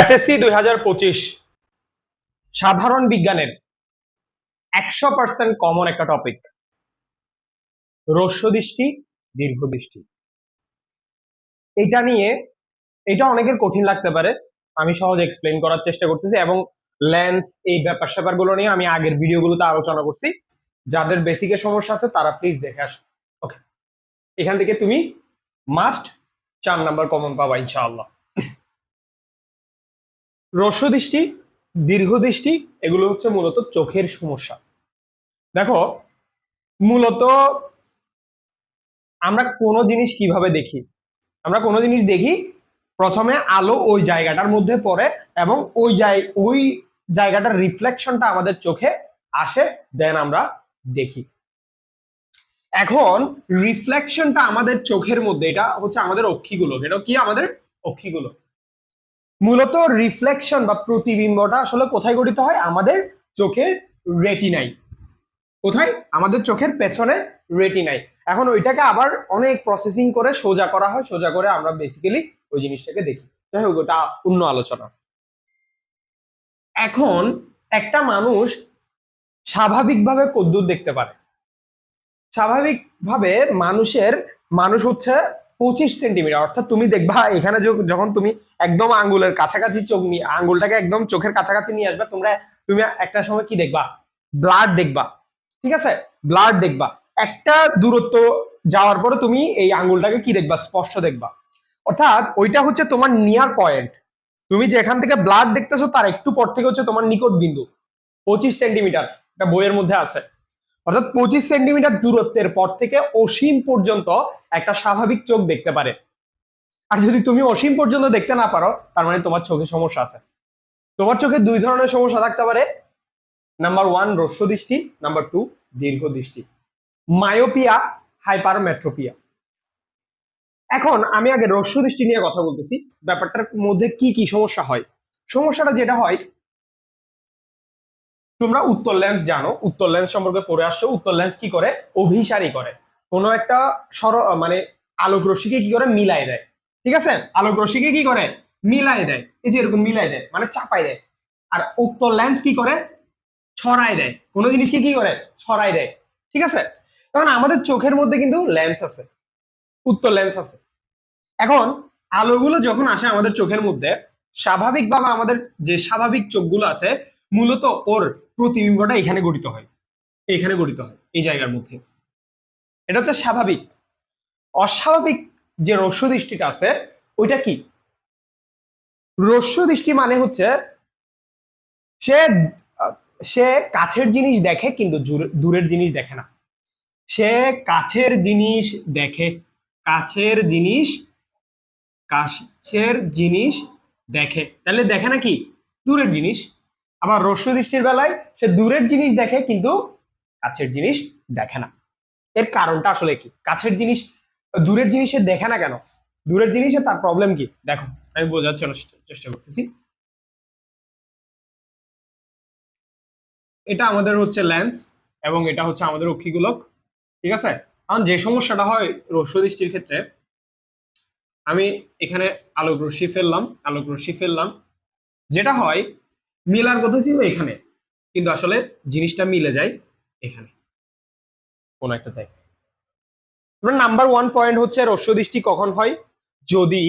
SSC দুই হাজার পঁচিশ সাধারণ বিজ্ঞানের একশো পার্সেন্ট কমন একটা টপিক দৃষ্টি, দীর্ঘ দৃষ্টি। এটা নিয়ে, এটা অনেকের কঠিন লাগতে পারে। আমি সহজে এক্সপ্লেন করার চেষ্টা করতেছি এবং লেন্স এই ব্যাপার স্যাপারগুলো নিয়ে আমি আগের ভিডিওগুলোতে আলোচনা করছি। যাদের বেসিকের সমস্যা আছে, তারা প্লিজ দেখে আসো ওকে এখান থেকে তুমি মাস্ট চার নাম্বার কমন পাবা, ইনশাআল্লাহ। দৃষ্টি, দীর্ঘ দৃষ্টি, এগুলো হচ্ছে মূলত চোখের সমস্যা। দেখো, মূলত আমরা কোনো জিনিস কীভাবে দেখি? আমরা কোনো জিনিস দেখি প্রথমে আলো ওই জায়গাটার মধ্যে পড়ে এবং ওই জায় ওই জায়গাটার রিফ্লেকশনটা আমাদের চোখে আসে, দেন আমরা দেখি। এখন রিফ্লেকশনটা আমাদের চোখের মধ্যে, এটা হচ্ছে আমাদের অক্ষিগুলো, এটা কি আমাদের অক্ষিগুলো? মূলত রিফ্লেকশন বা প্রতিবিম্বটা আসলে কোথায় গঠিত হয়? আমাদের চোখের রেটিনাই কোথায়? আমাদের চোখের পেছনে রেটিনাই এখন ওইটাকে আবার অনেক প্রসেসিং করে সোজা করা হয়, সোজা করে আমরা বেসিক্যালি ওই জিনিসটাকে দেখি। যাই হোক, ওটা অন্য আলোচনা। এখন একটা মানুষ স্বাভাবিকভাবে কদ্দুর দেখতে পারে। স্বাভাবিকভাবে মানুষের, মানুষ হচ্ছে পঁচিশ সেন্টিমিটার অর্থাৎ তুমি দেখবা এখানে যখন তুমি একদম আঙ্গুলের কাছাকাছি চোখ নিয়ে, আঙ্গুলটাকে একদম চোখের কাছাকাছি নিয়ে আসবে, তোমরা তুমি একটা সময় কি দেখবা? ব্লাড দেখবা, ঠিক আছে? ব্লাড দেখবা। একটা দূরত্ব যাওয়ার পরে তুমি এই আঙ্গুলটাকে কি দেখবা? স্পষ্ট দেখবা। অর্থাৎ ওইটা হচ্ছে তোমার নিয়ার পয়েন্ট তুমি যেখান থেকে ব্লাড দেখতেছো, তার একটু পর থেকে হচ্ছে তোমার নিকট বিন্দু পঁচিশ সেন্টিমিটার এটা বইয়ের মধ্যে আছে। অর্থাৎ পঁচিশ সেন্টিমিটার দূরত্বের পর থেকে অসীম পর্যন্ত একটা স্বাভাবিক চোখ দেখতে পারে। আর যদি তুমি অসীম পর্যন্ত দেখতে না পারো, তার মানে তোমার চোখে সমস্যা আছে। তোমার চোখে দুই ধরনের সমস্যা থাকতে পারে। নাম্বার ওয়ান রস্য দৃষ্টি। নাম্বার টু দীর্ঘ দৃষ্টি। মায়োপিয়া হাইপারমেট্রোপিয়া এখন আমি আগে রস্য দৃষ্টি নিয়ে কথা বলতেছি। ব্যাপারটার মধ্যে কি কি সমস্যা হয়? সমস্যাটা যেটা হয় তোমরা উত্তর লেন্স জানো। উত্তর লেন্স সম্পর্কে পড়ে আসছো। উত্তর লেন্স কি করে? অভিসারী করে। কোনো একটা সর মানে আলোক রশ্মিকে কি করে? মিলাই দেয়। ঠিক আছে? আলোক রশ্মিকে কি করে? মিলাই দেয়। এই যে এরকম মিলাই দেয় মানে চাপাই দেয়। আর উত্তর লেন্স কি করে? ছড়াই দেয়। কোনো জিনিসকে কি করে? ছড়াই দেয়। ঠিক আছে? এখন আমাদের চোখের মধ্যে কিন্তু লেন্স আছে। উত্তর লেন্স আছে। এখন আলোগুলো যখন আসে আমাদের চোখের মধ্যে, স্বাভাবিকভাবে আমাদের যে স্বাভাবিক চোখগুলো আছে, মূলত ওর প্রতিবিম্বটা এখানে গঠিত হয়। এখানে গঠিত হয়, এই জায়গার মধ্যে। এটা হচ্ছে স্বাভাবিক। অস্বাভাবিক যে রস্য দৃষ্টিটা আছে, ওইটা কি? রস্য দৃষ্টি মানে হচ্ছে, সে সে কাছের জিনিস দেখে কিন্তু দূরের জিনিস দেখে না। সে কাছের জিনিস দেখে, কাছের জিনিস কাছের জিনিস দেখে। তাহলে দেখে না কি? দূরের জিনিস। আবার রস্য দৃষ্টির বেলায় সে দূরের জিনিস দেখে কিন্তু কাছের জিনিস দেখে না। এর কারণটা আসলে কি? কাছের জিনিস, দূরের জিনিসে দেখে না কেন? দূরের জিনিসে তার প্রবলেম কি? দেখো, আমি বোঝার চেষ্টা করতেছি। এটা আমাদের হচ্ছে লেন্স এবং এটা হচ্ছে আমাদের অক্ষিগোলক, ঠিক আছে? কারণ যে সমস্যাটা হয় রস্য দৃষ্টির ক্ষেত্রে, আমি এখানে আলোক রশ্মি ফেললাম, আলোক রশ্মি ফেললাম। যেটা হয় মিলার কথা ছিল এখানে। কিন্তু আসলে জিনিসটা মিলে যায় এখানে। কোন একটা জায়গায়। নাম্বার ওয়ান পয়েন্ট হচ্ছে রস্য দৃষ্টি কখন হয়? যদি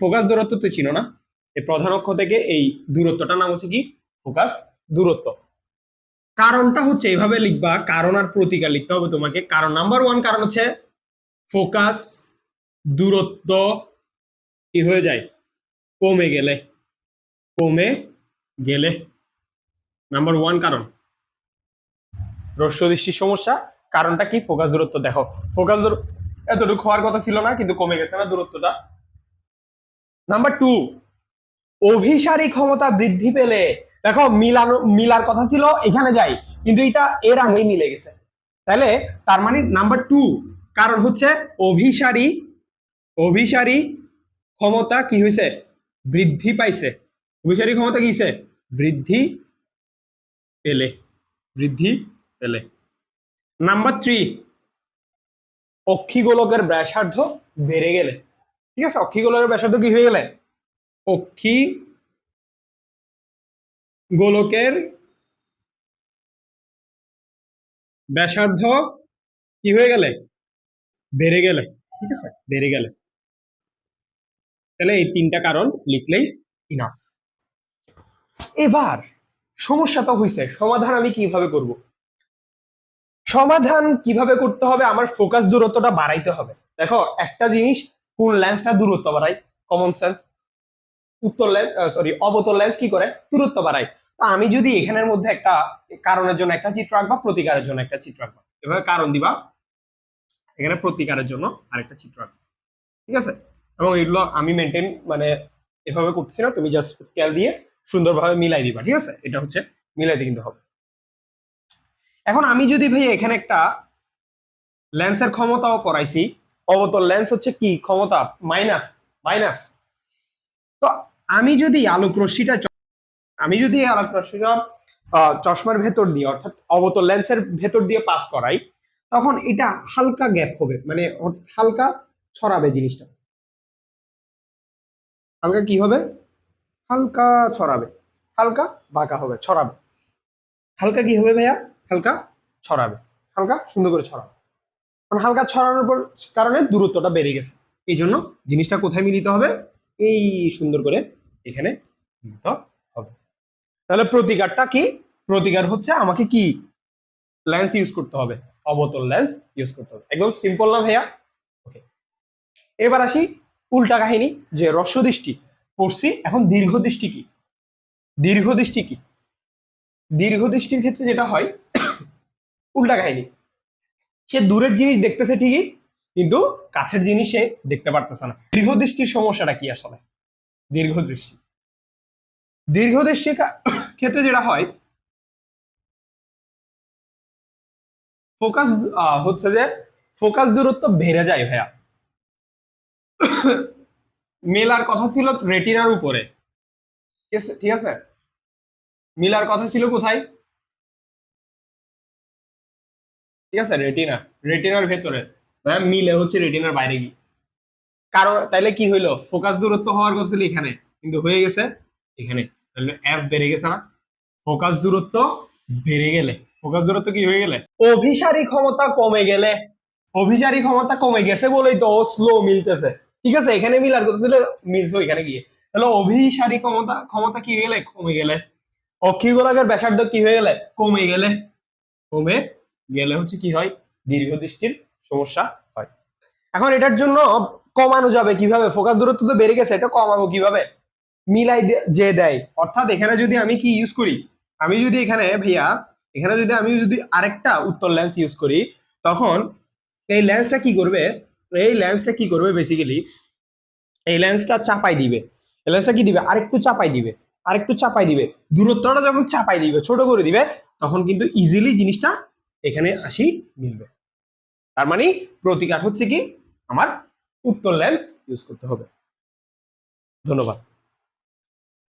ফোকাস দূরত্ব তো চিনো না এই প্রধান অক্ষ থেকে এই দূরত্বটার নাম হচ্ছে কি? ফোকাস দূরত্ব। কারণটা হচ্ছে এইভাবে লিখবা, কারণ আর প্রতিকার লিখতে হবে তোমাকে। কারণ নাম্বার ওয়ান কারণ হচ্ছে ফোকাস দূরত্ব কি হয়ে যায়? কমে গেলে। কমে গেলে? নাম্বার ওয়ান কারণ? রস্য দৃষ্টির সমস্যা। কারণটা কি? ফোকাস দূরত্ব। দেখো, ফোকাস এতটুকু হওয়ার কথা ছিল না, কিন্তু কমে গেছে না দূরত্বটা। নাম্বার টু অভিসারী ক্ষমতা বৃদ্ধি পেলে দেখো, মিলানো মিলার কথা ছিল, এখানে যাই। কিন্তু এটা এর আগেই মিলে গেছে। তাহলে তার মানে নাম্বার টু কারণ হচ্ছে অভিসারী অভিসারী ক্ষমতা কি হয়েছে বৃদ্ধি পাইছে। অভিসারী ক্ষমতা কি হয়েছে বৃদ্ধি পেলে। বৃদ্ধি পেলে। নাম্বার থ্রি অক্ষিগোলকের ব্যাসার্ধ বেড়ে গেলে। ঠিক আছে? অক্ষিগোলকের ব্যাসার্ধ কি হয়ে গেলে? অক্ষি গোলকের ব্যাসার্ধ কি হয়ে গেলে? বেড়ে গেলে। ঠিক আছে? বেড়ে গেলে। তাহলে এই তিনটা কারণ লিখলেই ইনাফ এবার সমস্যা তো হয়েছে সমাধান আমি কীভাবে করব? সমাধান কীভাবে করতে হবে? আমার ফোকাস দূরত্বটা বাড়াইতে হবে। দেখো, একটা জিনিস কোন লেন্সটা দূরত্ব বাড়ায়? কমন সেন্স উত্তর লেন্স সরি অবতল লেন্স কি করে? দূরত্ব বাড়ায়। তো আমি যদি এখানের মধ্যে একটা কারণের জন্য একটা চিত্র আঁকবা, প্রতিকারের জন্য একটা চিত্র আঁকবা। এভাবে কারণ দিবা, এখানে প্রতিকারের জন্য আরেকটা চিত্র আঁকবা। ঠিক আছে? এবং এগুলো আমি মেনটেন মানে এভাবে করতেছি না, তুমি জাস্ট স্কেল দিয়ে সুন্দরভাবে মিলাই দিবা, ঠিক আছে? এটা হচ্ছে মিলাইতে কিন্তু হবে। এখন আমি যদি ভাই এখানে একটা লেন্সের ক্ষমতাও করাইছি, অবতল লেন্স হচ্ছে কি? ক্ষমতা মাইনাস মাইনাস। তো আমি যদি আলোক রশ্মিটা আমি যদি আলোক রশ্মিটা চশমার ভেতর দিয়ে, অর্থাৎ অবতল লেন্সের ভেতর দিয়ে পাস করাই, তখন এটা হালকা গ্যাপ হবে মানে হালকা ছড়াবে জিনিসটা। হালকা কি হবে? হালকা ছড়াবে। হালকা বাঁকা হবে, ছড়াবে। হালকা কি হবে ভাইয়া? হালকা ছড়াবে। হালকা সুন্দর করে ছড়াবে। কারণ হালকা ছড়ানোর পর কারণে দূরত্বটা বেড়ে গেছে। এই জন্য জিনিসটা কোথায় মিলিত হবে? এই সুন্দর করে এখানে মিলিত হবে। তাহলে প্রতিকারটা কি? প্রতিকার হচ্ছে আমাকে কি? লেন্স ইউজ করতে হবে। অবতল লেন্স ইউজ করতে হবে। একদম সিম্পল না ভাইয়া? ওকে এবার আসি উল্টা কাহিনী, যে রস্যদৃষ্টি পড়ছি, এখন দীর্ঘদৃষ্টি কি? দীর্ঘদৃষ্টি কি? দীর্ঘদৃষ্টির ক্ষেত্রে যেটা হয়, উল্টা কাহিনী। সে দূরের জিনিস দেখতেছে ঠিকই, কিন্তু কাছের জিনিস সে দেখতে পারতেছে না। দীর্ঘদৃষ্টির সমস্যাটা কি আসলে? দীর্ঘদৃষ্টি দীর্ঘদৃষ্টির ক্ষেত্রে যেটা হয়, ফোকাস হচ্ছে যে ফোকাস দূরত্ব বেড়ে যায় ভাইয়া। মেলার কথা ছিল রেটিনার উপরে। ঠিক আছে- মিলার কথা ছিল কোথায়? ঠিক আছে, রেটিনা, রেটিনার ভেতরে। হ্যাঁ মিলে হচ্ছে রেটিনার বাইরে গিয়ে। কারণ তাইলে কি হইল? ফোকাস দূরত্ব হওয়ার কথা ছিল এখানে। কিন্তু হয়ে গেছে এখানে। তাহলে এফ বেড়ে গেছে না? ফোকাস দূরত্ব বেড়ে গেলে। ফোকাস দূরত্ব কি হয়ে গেলে? অভিসারী ক্ষমতা কমে গেলে। অভিসারী ক্ষমতা কমে গেছে বলেই তো স্লো মিলতেছে। ঠিক আছে, এখানে মিলার কথা ছিল, মিলছে এখানে গিয়ে। তাহলে অভিসারী ক্ষমতা ক্ষমতা কি গেলে? কমে গেলে। অক্ষিগোলকের ব্যাসার্ধ কি হয়ে গেলে? কমে গেলে। কমে গেলে হচ্ছে কি হয়? দীর্ঘদৃষ্টির সমস্যা হয়। এখন এটার জন্য কমানো যাবে কীভাবে? ফোকাস দূরত্ব তো বেড়ে গেছে, এটা কমাবো কীভাবে? মিলাই যে দেয়। অর্থাৎ এখানে যদি আমি কি ইউজ করি? আমি যদি এখানে, ভাইয়া, এখানে যদি আমি যদি আরেকটা উত্তর লেন্স ইউজ করি, তখন এই লেন্সটা কি করবে? এই লেন্সটা কি করবে বেসিক্যালি এই লেন্সটা চাপাই দিবে। লেন্সটা কি দিবে? আরেকটু চাপাই দিবে। আরেকটু চাপাই দিবে। দূরত্বটা যখন চাপাই দিবে, ছোট করে দিবে, তখন কিন্তু ইজিলি জিনিসটা এখানে আসি মিলবে। তার মানে প্রতিকার হচ্ছে কি? আমার উত্তর লেন্স ইউজ করতে হবে। ধন্যবাদ।